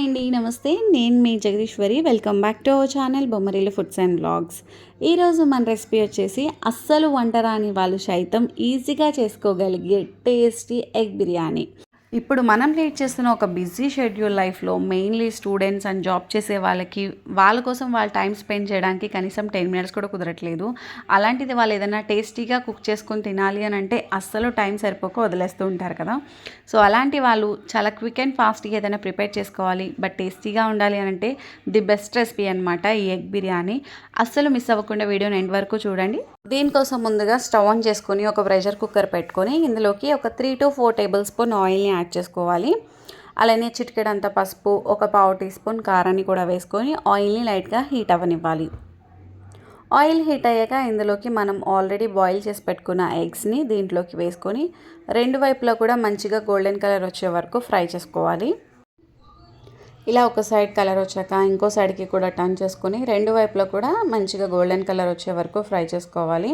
అండి నమస్తే. నేను మీ Jagadeeswari. Welcome back to our channel Bommarillu foods and blogs ఈరోజు మన రెసిపీ వచ్చేసి అస్సలు వంట రాని వాళ్ళు సైతం ఈజీగా చేసుకోగలిగే టేస్టీ ఎగ్ బిర్యానీ. ఇప్పుడు మనం లీడ్ చేస్తున్న ఒక బిజీ షెడ్యూల్ లైఫ్లో మెయిన్లీ స్టూడెంట్స్ అండ్ జాబ్ చేసే వాళ్ళకి వాళ్ళ కోసం వాళ్ళ టైం స్పెండ్ చేయడానికి కనీసం టెన్ మినిట్స్ కూడా కుదరట్లేదు. అలాంటిది వాళ్ళు ఏదైనా టేస్టీగా కుక్ చేసుకొని తినాలి అని అంటే అస్సలు టైం సరిపోక వదిలేస్తూ ఉంటారు కదా. సో అలాంటి వాళ్ళు చాలా క్విక్ అండ్ ఫాస్ట్గా ఏదైనా ప్రిపేర్ చేసుకోవాలి బట్ టేస్టీగా ఉండాలి అని అంటే ది బెస్ట్ రెసిపీ అనమాట ఈ ఎగ్ బిర్యానీ. అస్సలు మిస్ అవ్వకుండా వీడియోని ఎండ్ వరకు చూడండి. దీనికోసం ముందుగా స్టవ్ ఆన్ చేసుకొని ఒక ప్రెషర్ కుక్కర్ పెట్టుకొని ఇందులోకి ఒక three two four tablespoon ఆయిల్ని యాడ్ చేసుకోవాలి. అలానే చిటికెడంత పసుపు ఒక పావు టీ స్పూన్ కారాన్ని కూడా వేసుకొని ఆయిల్ని లైట్గా హీట్ అవ్వనివ్వాలి. ఆయిల్ హీట్ అయ్యాక ఇందులోకి మనం ఆల్రెడీ బాయిల్ చేసి పెట్టుకున్న ఎగ్స్ని దీంట్లోకి వేసుకొని రెండు వైపులా కూడా మంచిగా గోల్డెన్ కలర్ వచ్చే వరకు ఫ్రై చేసుకోవాలి. ఇలా ఒక సైడ్ కలర్ వచ్చాక ఇంకో సైడ్కి కూడా టర్న్ చేసుకొని రెండు వైపులా కూడా మంచిగా గోల్డెన్ కలర్ వచ్చే వరకు ఫ్రై చేసుకోవాలి.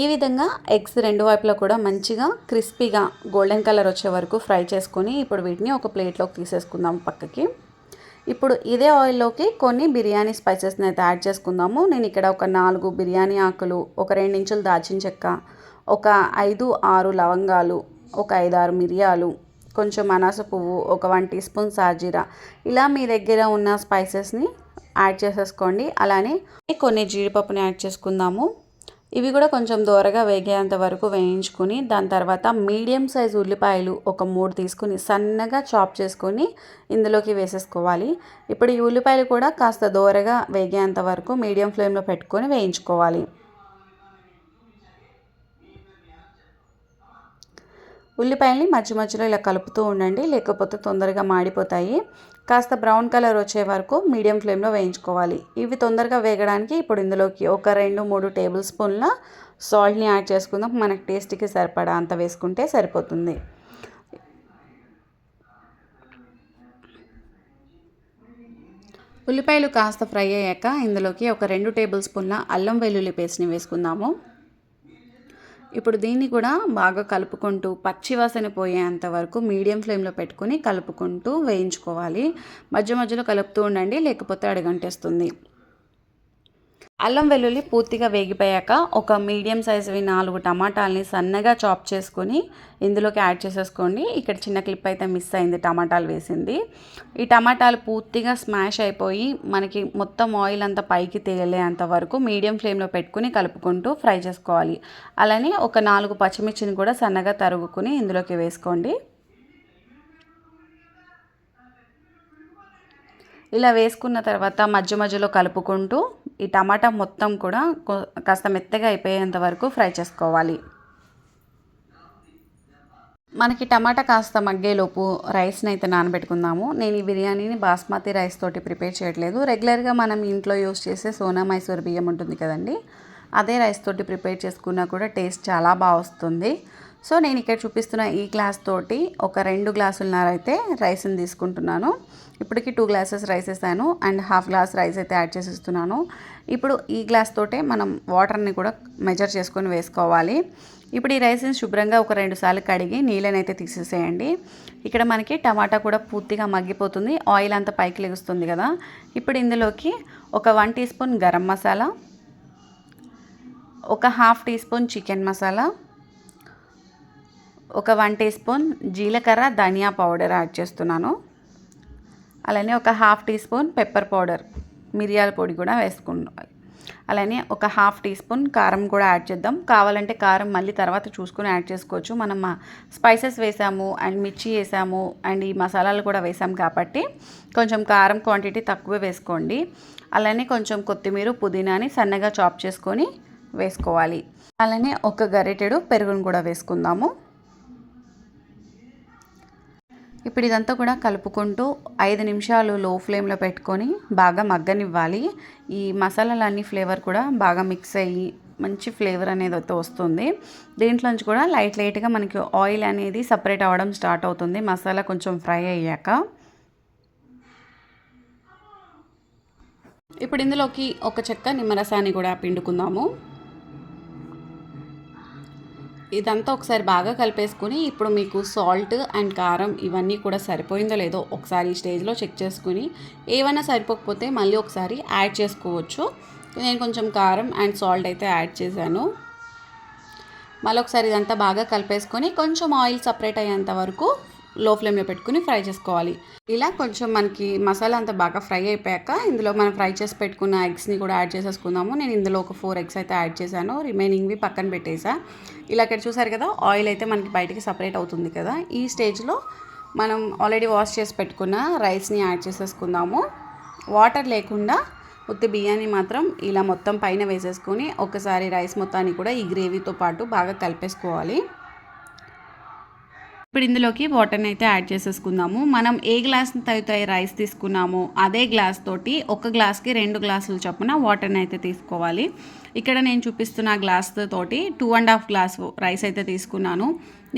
ఈ విధంగా ఎగ్స్ రెండు వైపులా కూడా మంచిగా క్రిస్పీగా గోల్డెన్ కలర్ వచ్చే వరకు ఫ్రై చేసుకొని ఇప్పుడు వీటిని ఒక ప్లేట్లోకి తీసేసుకుందాం పక్కకి. ఇప్పుడు ఇదే ఆయిల్లోకి కొన్ని బిర్యానీ స్పైసెస్ని అయితే యాడ్ చేసుకుందాము. నేను ఇక్కడ ఒక నాలుగు బిర్యానీ ఆకులు ఒక రెండు ఇంచులు దాచిన చెక్క ఒక ఐదు ఆరు లవంగాలు ఒక ఐదు ఆరు మిరియాలు కొంచెం అనాస పువ్వు ఒక వన్ టీ స్పూన్ సాజీరా. ఇలా మీ దగ్గర ఉన్న స్పైసెస్ని యాడ్ చేసేసుకోండి. అలానే కొన్ని జీడిపప్పుని యాడ్ చేసుకుందాము. ఇవి కూడా కొంచెం దూరగా వేగేంత వరకు వేయించుకొని దాని తర్వాత మీడియం సైజ్ ఉల్లిపాయలు ఒక మూడు తీసుకుని సన్నగా చాప్ చేసుకొని ఇందులోకి వేసేసుకోవాలి. ఇప్పుడు ఈ ఉల్లిపాయలు కూడా కాస్త దూరగా వేగేంత వరకు మీడియం ఫ్లేమ్లో పెట్టుకొని వేయించుకోవాలి. ఉల్లిపాయల్ని మధ్య మధ్యలో ఇలా కలుపుతూ ఉండండి లేకపోతే తొందరగా మాడిపోతాయి. కాస్త బ్రౌన్ కలర్ వచ్చే వరకు మీడియం ఫ్లేమ్లో వేయించుకోవాలి. ఇవి తొందరగా వేగడానికి ఇప్పుడు ఇందులోకి ఒక రెండు మూడు టేబుల్ స్పూన్ల సాల్ట్ని యాడ్ చేసుకుందాం. మనకు టేస్ట్కి సరిపడా అంత వేసుకుంటే సరిపోతుంది. ఉల్లిపాయలు కాస్త ఫ్రై అయ్యాక ఇందులోకి ఒక రెండు టేబుల్ స్పూన్ల అల్లం వెల్లుల్లి పేస్ట్ని వేసుకుందాము. ఇప్పుడు దీన్ని కూడా బాగా కలుపుకుంటూ పచ్చివాసన పోయేంత వరకు మీడియం ఫ్లేమ్లో పెట్టుకొని కలుపుకుంటూ వేయించుకోవాలి. మధ్య మధ్యలో కలుపుతూ ఉండండి లేకపోతే అడగంటేస్తుంది. అల్లం వెల్లుల్లి పూర్తిగా వేగిపోయాక ఒక మీడియం సైజువి నాలుగు టమాటాలని సన్నగా చాప్ చేసుకొని ఇందులోకి యాడ్ చేసేసుకోండి. ఇక్కడ చిన్న క్లిప్ అయితే మిస్ అయింది టమాటాలు వేసింది. ఈ టమాటాలు పూర్తిగా స్మాష్ అయిపోయి మనకి మొత్తం ఆయిల్ అంతా పైకి తేలేంత వరకు మీడియం ఫ్లేమ్లో పెట్టుకుని కలుపుకుంటూ ఫ్రై చేసుకోవాలి. అలానే ఒక నాలుగు పచ్చిమిర్చిని కూడా సన్నగా తరుగుకుని ఇందులోకి వేసుకోండి. ఇలా వేసుకున్న తర్వాత మధ్య మధ్యలో కలుపుకుంటూ ఈ టమాటా మొత్తం కూడా కాస్త మెత్తగా అయిపోయేంత వరకు ఫ్రై చేసుకోవాలి. మనకి టమాటా కాస్త మగ్గేలోపు రైస్ని అయితే నానబెట్టుకుందాము. నేను ఈ బిర్యానీని బాస్మతి రైస్ తోటి ప్రిపేర్ చేయట్లేదు. రెగ్యులర్గా మనం ఇంట్లో యూస్ చేసే సోనా మైసూర్ బియ్యం ఉంటుంది కదండి అదే రైస్ తోటి ప్రిపేర్ చేసుకున్నా కూడా టేస్ట్ చాలా బాగా వస్తుంది. సో నేను ఇక్కడ చూపిస్తున్న ఈ గ్లాస్ తోటి ఒక రెండు గ్లాసులన్నర అయితే రైస్ని తీసుకుంటున్నాను. ఇప్పటికి టూ గ్లాసెస్ రైస్ వేసాను అండ్ హాఫ్ గ్లాస్ రైస్ అయితే యాడ్ చేసిస్తున్నాను. ఇప్పుడు ఈ గ్లాస్ తోటే మనం వాటర్ని కూడా మెజర్ చేసుకొని వేసుకోవాలి. ఇప్పుడు ఈ రైస్ని శుభ్రంగా ఒక రెండు సార్లు కడిగి నీళ్ళని అయితే తీసేసేయండి. ఇక్కడ మనకి టమాటా కూడా పూర్తిగా మగ్గిపోతుంది. ఆయిల్ అంతా పైకి లెగుస్తుంది కదా. ఇప్పుడు ఇందులోకి ఒక one teaspoon garam masala ఒక half teaspoon chicken masala ఒక వన్ టీ స్పూన్ జీలకర్ర ధనియా పౌడర్ యాడ్ చేస్తున్నాను. అలానే ఒక half teaspoon pepper powder మిరియాల పొడి కూడా వేసుకుంటాం అలానే ఒక హాఫ్ టీ స్పూన్ కారం కూడా యాడ్ చేద్దాం. కావాలంటే కారం మళ్ళీ తర్వాత చూసుకొని యాడ్ చేసుకోవచ్చు. మనం స్పైసెస్ వేసాము అండ్ మిర్చి వేసాము అండ్ ఈ మసాలాలు కూడా వేసాం కాబట్టి కొంచెం కారం క్వాంటిటీ తక్కువ వేసుకోండి. అలానే కొంచెం కొత్తిమీర పుదీనాని సన్నగా చాప్ చేసుకొని వేసుకోవాలి. అలానే ఒక గరిటెడు పెరుగును కూడా వేసుకుందాము. ఇప్పుడు ఇదంతా కూడా కలుపుకుంటూ ఐదు నిమిషాలు లో ఫ్లేమ్లో పెట్టుకొని బాగా మగ్గనివ్వాలి. ఈ మసాలాలన్నీ ఫ్లేవర్ కూడా బాగా మిక్స్ అయ్యి మంచి ఫ్లేవర్ అనేది అయితే వస్తుంది. దీంట్లోంచి కూడా లైట్ లైట్గా మనకి ఆయిల్ అనేది సపరేట్ అవ్వడం స్టార్ట్ అవుతుంది. మసాలా కొంచెం ఫ్రై అయ్యాక. ఇప్పుడు ఇందులోకి ఒక చెక్క నిమ్మరసాన్ని కూడా పిండుకుందాము. ఇదంతా ఒకసారి బాగా కలిపేసుకుని ఇప్పుడు మీకు సాల్ట్ అండ్ కారం ఇవన్నీ కూడా సరిపోయిందో లేదో ఒకసారి ఈ స్టేజ్లో చెక్ చేసుకుని ఏమైనా సరిపోకపోతే మళ్ళీ ఒకసారి యాడ్ చేసుకోవచ్చు. నేను కొంచెం కారం అండ్ సాల్ట్ అయితే యాడ్ చేశాను. మళ్ళీ ఒకసారి ఇదంతా బాగా కలిపేసుకొని కొంచెం ఆయిల్ సపరేట్ అయ్యేంత వరకు లో ఫ్లేమ్లో పెట్టుకుని ఫ్రై చేసుకోవాలి. ఇలా కొంచెం మనకి మసాలా అంతా బాగా ఫ్రై అయిపోయాక ఇందులో మనం ఫ్రై చేసి పెట్టుకున్న ఎగ్స్ని కూడా యాడ్ చేసేసుకుందాము. నేను ఇందులో ఒక ఫోర్ ఎగ్స్ అయితే యాడ్ చేశాను. రిమైనింగ్వి పక్కన పెట్టేసా. ఇలా ఇక్కడ చూసారు కదా ఆయిల్ అయితే మనకి బయటికి సపరేట్ అవుతుంది కదా. ఈ స్టేజ్లో మనం ఆల్రెడీ వాష్ చేసి పెట్టుకున్న రైస్ని యాడ్ చేసేసుకుందాము. వాటర్ లేకుండా ఉత్తి బియ్యాన్ని మాత్రం ఇలా మొత్తం పైన వేసేసుకొని ఒకసారి రైస్ మొత్తాన్ని కూడా ఈ గ్రేవీతో పాటు బాగా కలిపేసుకోవాలి. ఇప్పుడు ఇందులోకి వాటర్ని అయితే యాడ్ చేసేసుకుందాము. మనం ఏ గ్లాస్ అయితే రైస్ తీసుకున్నామో అదే గ్లాస్ తోటి ఒక గ్లాస్కి రెండు గ్లాసులు చొప్పున వాటర్ని అయితే తీసుకోవాలి. ఇక్కడ నేను చూపిస్తున్న గ్లాస్ తోటి two and half glass rice అయితే తీసుకున్నాను.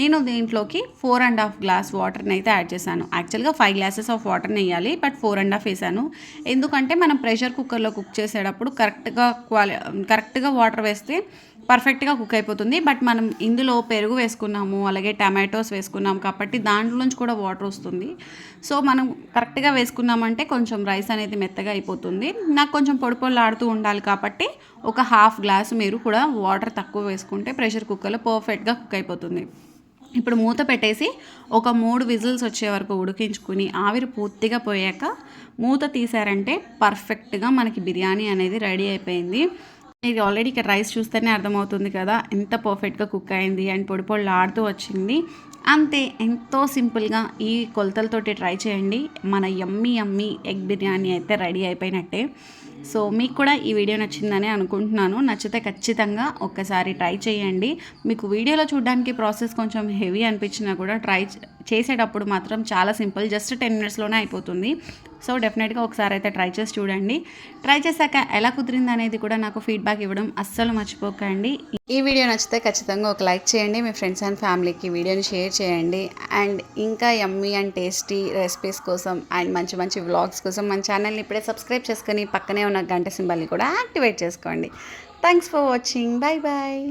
నేను దీంట్లోకి ఫోర్ అండ్ హాఫ్ గ్లాస్ వాటర్ని అయితే యాడ్ చేశాను. యాక్చువల్గా ఫైవ్ గ్లాసెస్ ఆఫ్ వాటర్ని వేయాలి బట్ ఫోర్ అండ్ హాఫ్ వేసాను ఎందుకంటే మనం ప్రెషర్ కుక్కర్లో కుక్ చేసేటప్పుడు కరెక్ట్గా క్వాలి కరెక్ట్గా వాటర్ వేస్తే పర్ఫెక్ట్గా కుక్ అయిపోతుంది. బట్ మనం ఇందులో పెరుగు వేసుకున్నాము అలాగే టమాటోస్ వేసుకున్నాము కాబట్టి దాంట్లోంచి కూడా వాటర్ వస్తుంది. సో మనం కరెక్ట్గా వేసుకున్నామంటే కొంచెం రైస్ అనేది మెత్తగా అయిపోతుంది. నాకు కొంచెం పొడి పొడిలాడుతూ ఉండాలి కాబట్టి ఒక హాఫ్ గ్లాస్ మీరు కూడా వాటర్ తక్కువ వేసుకుంటే ప్రెషర్ కుక్కర్లో పర్ఫెక్ట్గా కుక్ అయిపోతుంది. ఇప్పుడు మూత పెట్టేసి ఒక మూడు విజిల్స్ వచ్చే వరకు ఉడికించుకుని ఆవిరి పూర్తిగా పోయాక మూత తీసారంటే పర్ఫెక్ట్గా మనకి బిర్యానీ అనేది రెడీ అయిపోయింది. ఇది ఆల్రెడీ ఇక్కడ రైస్ చూస్తేనే అర్థమవుతుంది కదా ఎంత పర్ఫెక్ట్గా కుక్ అయింది అండ్ పొడి పొడి ఆడుతూ వచ్చింది. అంతే ఎంతో సింపుల్గా ఈ కొలతలతోటి ట్రై చేయండి. మన యమ్మీ యమ్మీ ఎగ్ బిర్యానీ అయితే రెడీ అయిపోయినట్టే. సో మీకు కూడా ఈ వీడియో నచ్చిందని అనుకుంటున్నాను. నచ్చితే ఖచ్చితంగా ఒక్కసారి ట్రై చేయండి. మీకు వీడియోలో చూడడానికి ప్రాసెస్ కొంచెం హెవీ అనిపించినా కూడా ట్రై చేసేటప్పుడు మాత్రం చాలా సింపుల్ జస్ట్ టెన్ మినిట్స్లోనే అయిపోతుంది. సో డెఫినెట్గా ఒకసారి అయితే ట్రై చేసి చూడండి. ట్రై చేశాక ఎలా కుదిరింది అనేది కూడా నాకు ఫీడ్బ్యాక్ ఇవ్వడం అస్సలు మర్చిపోకండి. ఈ వీడియో నచ్చితే ఖచ్చితంగా ఒక లైక్ చేయండి మీ ఫ్రెండ్స్ అండ్ ఫ్యామిలీకి వీడియోని షేర్ చేయండి. అండ్ ఇంకా యమ్మీ అండ్ టేస్టీ రెసిపీస్ కోసం అండ్ మంచి మంచి వ్లాగ్స్ కోసం మన ఛానల్ని ఇప్పుడే సబ్స్క్రైబ్ చేసుకొని పక్కనే ఉన్న గంట సింబల్ని కూడా యాక్టివేట్ చేసుకోండి. Thanks for watching. Bye bye